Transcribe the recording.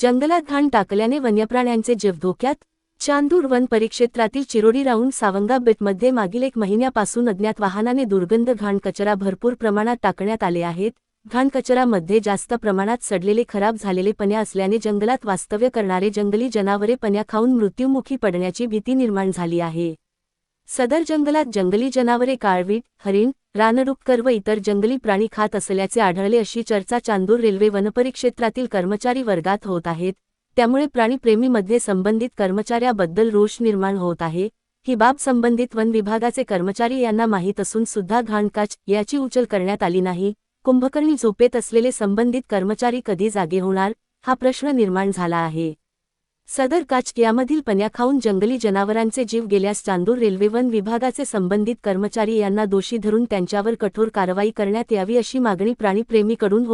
जंगलात घाण टाकल्याने वन्यप्राण्यांचे जीव धोक्यात. चांदूर वन परिक्षेत्रातील चिरोडी राऊंड सावंगा बेटमध्ये मागील एक महिन्यापासून अज्ञात वाहनाने दुर्गंध घाण कचरा भरपूर प्रमाणात टाकण्यात आले आहेत. घाण कचरामध्ये जास्त प्रमाणात सडलेले खराब झालेले पण्या असल्याने जंगलात वास्तव्य करणारे जंगली जनावरे पण्या खाऊन मृत्युमुखी पडण्याची भीती निर्माण झाली आहे. सदर जंगलात जंगली जनावरे काळवीट हरिण रानडुक्कर व इतर जंगली प्राणी खात असल्याचे आढळले अशी चर्चा चांदूर रेल्वे वनपरिक्षेत्रातील कर्मचारी वर्गात होत आहेत. त्यामुळे प्राणीप्रेमीमध्ये संबंधित कर्मचाऱ्याबद्दल रोष निर्माण होत आहे. ही बाब संबंधित वन विभागाचे कर्मचारी यांना माहीत असून सुद्धा घाणकाच याची उचल करण्यात आली नाही. कुंभकर्णी झोपेत असलेले संबंधित कर्मचारी कधी जागे होणार? हा प्रश्न निर्माण झाला आहे. सदर काच यामधील पण्या खाऊन जंगली जनावरांचे जीव गेल्यास चांदूर रेल्वे वन विभागाचे संबंधित कर्मचारी यांना दोषी धरून त्यांच्यावर कठोर कारवाई करण्यात यावी अशी मागणी प्राणीप्रेमीकडून